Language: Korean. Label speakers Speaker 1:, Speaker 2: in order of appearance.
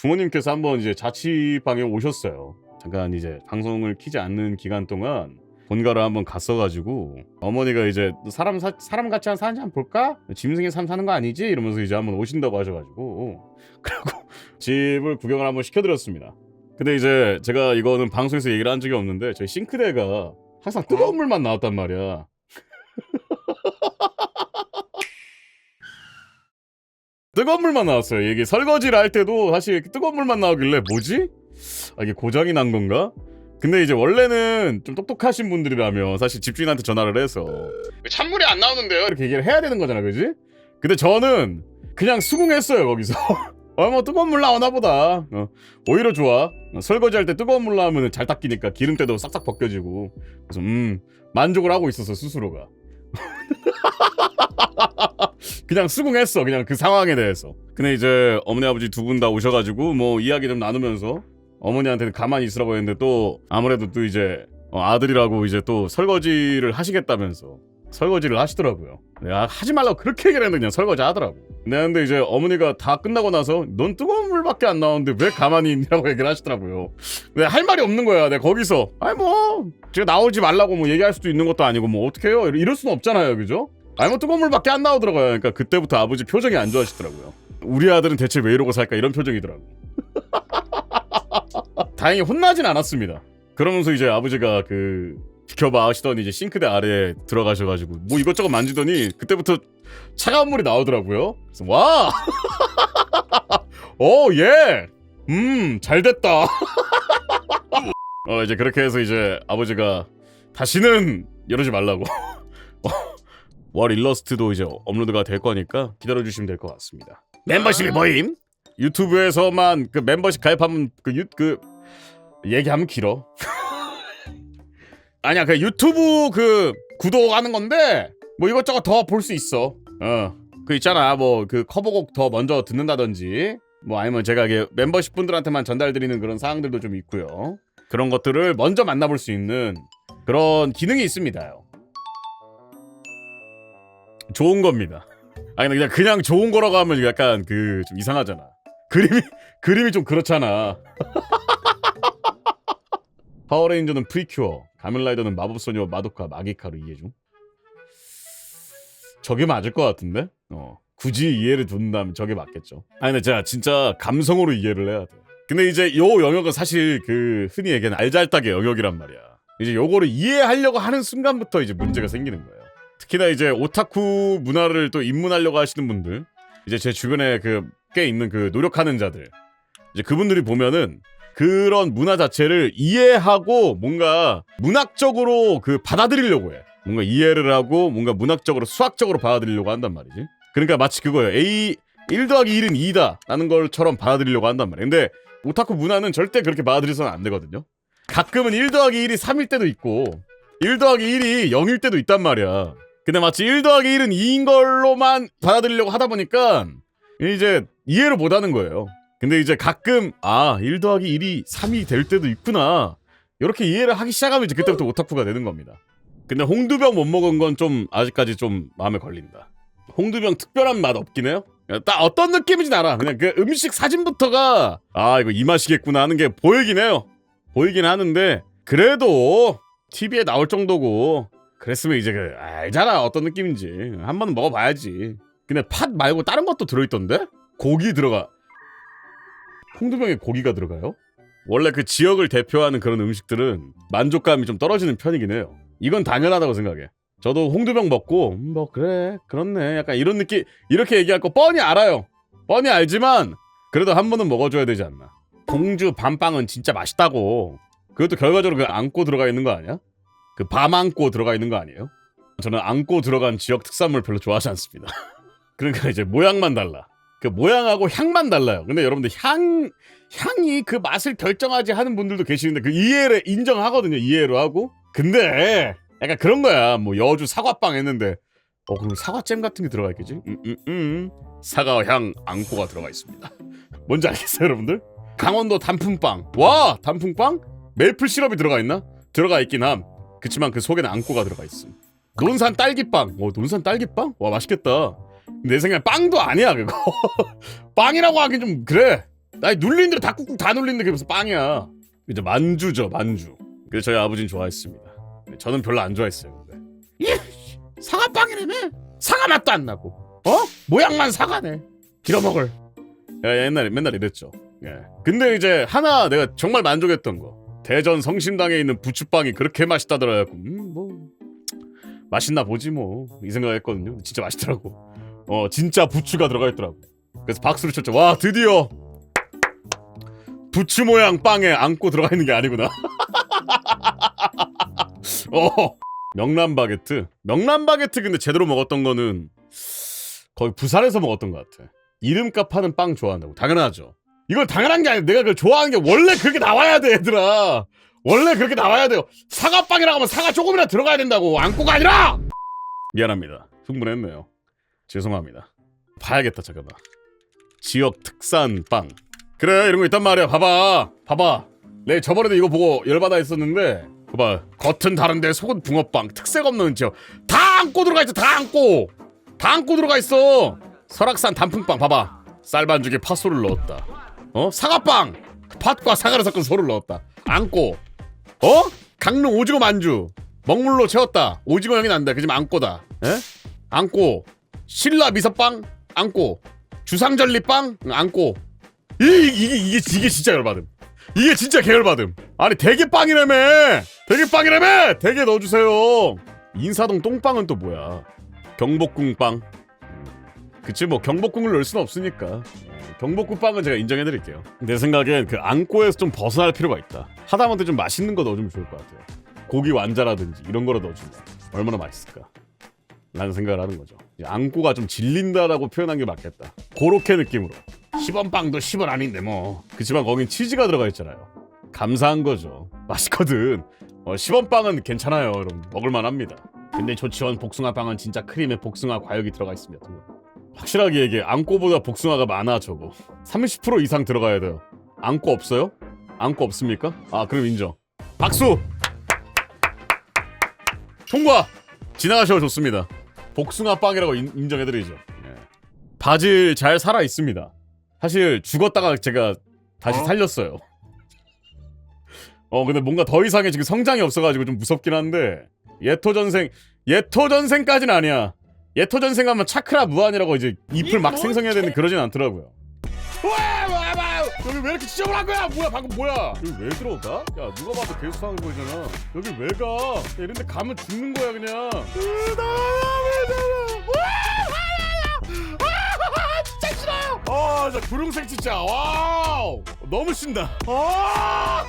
Speaker 1: 부모님께서 한번 이제 자취방에 오셨어요. 잠깐 이제 방송을 키지 않는 기간 동안 본가를 한번 갔어가지고 어머니가 이제 사람 사, 사람 같이 한 사는지 한번 볼까? 짐승의 삶 사는 거 아니지? 이러면서 이제 한번 오신다고 하셔가지고 그리고 집을 구경을 한번 시켜드렸습니다. 근데 이제 제가 이거는 방송에서 얘기를 한 적이 없는데 저희 싱크대가 항상 뜨거운 물만 나왔단 말이야. 뜨거운 물만 나왔어요. 이게 설거지를 할 때도 사실 뜨거운 물만 나오길래 뭐지? 아, 이게 고장이 난 건가? 근데 이제 원래는 좀 똑똑하신 분들이라면 사실 집주인한테 전화를 해서 찬물이 안 나오는데요 이렇게 얘기를 해야 되는 거잖아, 그지? 근데 저는 그냥 수긍했어요 거기서. 어뭐 뜨거운 물 나오나 보다. 어, 오히려 좋아. 어, 설거지할 때 뜨거운 물 나오면 잘 닦이니까 기름때도 싹싹 벗겨지고. 그래서 음 만족을 하고 있었어 스스로가. 그냥 수긍했어 그냥 그 상황에 대해서. 근데 이제 어머니 아버지 두 분 다 오셔가지고 뭐 이야기 좀 나누면서 어머니한테는 가만히 있으라고 했는데 또 아무래도 또 이제 어, 아들이라고 이제 또 설거지를 하시겠다면서 설거지를 하시더라고요. 내가 하지 말라고 그렇게 얘기를 했는데 그냥 설거지 하더라고. 네, 근데 이제 어머니가 다 끝나고 나서 넌 뜨거운 물밖에 안 나오는데 왜 가만히 있냐고 얘기를 하시더라고요. 근데 할 말이 없는 거야. 내가 거기서 아니 뭐 제가 나오지 말라고 뭐 얘기할 수도 있는 것도 아니고 뭐 어떻게 해요? 이럴 수는 없잖아요, 그죠? 아니 뭐 뜨거운 물밖에 안 나오더라고요. 그러니까 그때부터 아버지 표정이 안 좋아지더라고요. 우리 아들은 대체 왜 이러고 살까 이런 표정이더라고. 다행히 혼나진 않았습니다. 그러면서 이제 아버지가 그 비켜봐 하시더니 이제 싱크대 아래에 들어가셔가지고 뭐 이것저것 만지더니 그때부터 차가운 물이 나오더라고요. 그래서 와, 오 예, 음 잘됐다. 어 이제 그렇게 해서 이제 아버지가 다시는 이러지 말라고. 월 일러스트도 이제 업로드가 될 거니까 기다려 주시면 될 것 같습니다. 멤버십이 뭐임? 유튜브에서만 그 멤버십 가입하면 그 유 그 얘기하면 길어. 아니야 그 유튜브 그 구독하는 건데 뭐 이것저것 더 볼 수 있어. 어. 그 있잖아 뭐 그 커버곡 더 먼저 듣는다든지 뭐 아니면 제가 이게 멤버십 분들한테만 전달드리는 그런 사항들도 좀 있고요. 그런 것들을 먼저 만나볼 수 있는 그런 기능이 있습니다요. 좋은 겁니다. 아니 그냥 그냥 좋은 거라고 하면 약간 그 좀 이상하잖아. 그림이 그림이 좀 그렇잖아. 파워레인저는 프리큐어, 가면라이더는 마법소녀 마도카 마기카로 이해 중. 저게 맞을 것 같은데? 어. 굳이 이해를 둔다면 저게 맞겠죠. 아니 근데 제가 진짜 감성으로 이해를 해야 돼. 근데 이제 요 영역은 사실 그 흔히 얘기하는 알잘딱의 영역이란 말이야. 이제 요거를 이해하려고 하는 순간부터 이제 문제가 생기는 거예요. 특히나 이제 오타쿠 문화를 또 입문하려고 하시는 분들, 이제 제 주변에 그 꽤 있는 그 노력하는 자들, 이제 그분들이 보면은 그런 문화 자체를 이해하고 뭔가 문학적으로 그 받아들이려고 해. 뭔가 이해를 하고 뭔가 문학적으로 수학적으로 받아들이려고 한단 말이지. 그러니까 마치 그거예요. A 1 더하기 1은 2다 라는 걸처럼 받아들이려고 한단 말이에요. 근데 오타쿠 문화는 절대 그렇게 받아들여서는 안 되거든요. 가끔은 1 더하기 1이 3일 때도 있고 1 더하기 1이 0일 때도 있단 말이야. 근데 마치 1 더하기 1은 2인 걸로만 받아들이려고 하다 보니까 이제 이해를 못 하는 거예요. 근데 이제 가끔 아, 1 더하기 1이 3이 될 때도 있구나. 이렇게 이해를 하기 시작하면 이제 그때부터 오타쿠가 되는 겁니다. 근데 홍두병 못 먹은 건 좀 아직까지 좀 마음에 걸린다. 홍두병 특별한 맛 없긴 해요. 딱 어떤 느낌인지 알아. 그냥 그 음식 사진부터가 아 이거 이 맛이겠구나 하는 게 보이긴 해요. 보이긴 하는데 그래도 TV에 나올 정도고 그랬으면 이제 그 알잖아 어떤 느낌인지 한 번은 먹어봐야지. 근데 팥 말고 다른 것도 들어있던데? 고기 들어가. 홍두병에 고기가 들어가요? 원래 그 지역을 대표하는 그런 음식들은 만족감이 좀 떨어지는 편이긴 해요. 이건 당연하다고 생각해. 저도 홍두병 먹고 음, 뭐 그래 그렇네 약간 이런 느낌 이렇게 얘기할 거 뻔히 알아요. 뻔히 알지만 그래도 한 번은 먹어줘야 되지 않나. 공주 밤빵은 진짜 맛있다고. 그것도 결과적으로 그 안고 들어가 있는 거 아니야? 그밤 안고 들어가 있는 거 아니에요? 저는 안고 들어간 지역 특산물 별로 좋아하지 않습니다. 그러니까 이제 모양만 달라. 그 모양하고 향만 달라요. 근데 여러분들 향 향이 그 맛을 결정하지 하는 분들도 계시는데 그 이해를 인정하거든요. 이해로 하고. 근데 약간 그런 거야. 뭐 여주 사과빵 했는데 어 그럼 사과잼 같은 게 들어가 있겠지? 음, 음, 음. 사과 향 앙코가 들어가 있습니다. 뭔지 알겠어요, 여러분들? 강원도 단품빵. 와, 단품빵? 메이플 시럽이 들어가 있나? 들어가 있긴 함. 그치만 그 속에는 앙코가 들어가 있음. 논산 딸기빵. 어, 논산 딸기빵? 와, 맛있겠다. 내 생각에 빵도 아니야, 그거. 빵이라고 하긴 좀 그래. 아니 눌린 대로 다 꾹꾹 다 눌린데 그게 무슨 빵이야 이제 만주죠 만주 그래서 저희 아버지는 좋아했습니다 근데 저는 별로 안 좋아했어요 근데 예, 사과빵이라며 사과 맛도 안 나고 어? 모양만 사과네 길어먹을 야, 옛날에 맨날 이랬죠 예. 근데 이제 하나 내가 정말 만족했던 거 대전 성심당에 있는 부추빵이 그렇게 맛있다더라 고 음 뭐. 맛있나 보지 뭐. 이 생각했거든요. 진짜 맛있더라고. 어 진짜 부추가 들어가 있더라고. 그래서 박수를 쳤죠. 와 드디어! 부추 모양 빵에 안고 들어가 있는 게 아니구나. 어. 명란 바게트? 명란 바게트 근데 제대로 먹었던 거는 거의 부산에서 먹었던 것 같아. 이름값 하는 빵 좋아한다고. 당연하죠 이건 당연한 게 아니야. 내가 그걸 좋아하는 게 원래 그렇게 나와야 돼 얘들아. 원래 그렇게 나와야 돼요. 사과빵이라고 하면 사과 조금이나 들어가야 된다고. 안고가 아니라! 미안합니다. 흥분했네요. 죄송합니다. 봐야겠다 잠깐만 지역 특산 빵. 그래 이런 거 있단 말이야. 봐봐. 봐봐. 내 저번에도 이거 보고 열받아 했었는데 봐봐. 겉은 다른데 속은 붕어빵. 특색 없는 지역. 다 안고 들어가 있어 다 안고. 다 안고 들어가 있어. 설악산 단풍빵 봐봐. 쌀 반죽에 팥소를 넣었다 어? 사과빵! 팥과 사과를 섞은 소를 넣었다. 안고. 어? 강릉 오징어 만주. 먹물로 채웠다. 오징어 향이 난다. 그지만 안고다. 에 안고. 신라 미소빵? 안고. 주상절리빵? 안고. 이, 이게 이게 이게 진짜 열받음. 이게 진짜 개열받음. 아니 대게 빵이라며! 대게 빵이라며! 대게 넣어주세요. 인사동 똥빵은 또 뭐야? 경복궁빵? 음, 그치 뭐 경복궁을 넣을 수는 없으니까. 경복궁 빵은 제가 인정해드릴게요. 내 생각엔 그 안고에서 좀 벗어날 필요가 있다. 하다못해 좀 맛있는 거 넣어주면 좋을 것 같아요. 고기 완자라든지 이런 거를 넣어준다 얼마나 맛있을까? 라는 생각을 하는 거죠. 안고가 좀 질린다라고 표현한 게 맞겠다. 고로케 느낌으로. 10원 빵도 10원 아닌데 뭐. 그치만 거긴 치즈가 들어가 있잖아요. 감사한 거죠. 맛있거든. 어, 10원 빵은 괜찮아요 여러분. 먹을만 합니다. 근데 조치원 복숭아 빵은 진짜 크림에 복숭아 과육이 들어가 있습니다 확실하게 얘기해. 안고보다 복숭아가 많아 저거. 30% 이상 들어가야 돼요. 안고 없어요? 안고 없습니까? 아 그럼 인정. 박수! 통과 지나가셔도 좋습니다. 복숭아 빵이라고 인, 인정해드리죠. 예. 바질 잘 살아 있습니다. 사실 죽었다가 제가 다시
Speaker 2: 어?
Speaker 1: 살렸어요. 어 근데 뭔가 더 이상의 지금 성장이 없어가지고 좀 무섭긴 한데 예토 전생 예토 전생까지는 아니야 예토전생 하면 차크라 무한이라고 이제 잎을 막 생성해야 되는 그러진 않더라고요 와, 와, 와, 여기 왜 이렇게 지저분한 거야? 뭐야 방금 뭐야? 여기 왜 들어가? 야 누가 봐도 개수상한 보이잖아. 여기 왜 가? 야, 이런데 가면 죽는 거야 그냥. 진짜 싫어요. 아, 진짜 구룡색 진짜. 와우, 너무 신다. 아,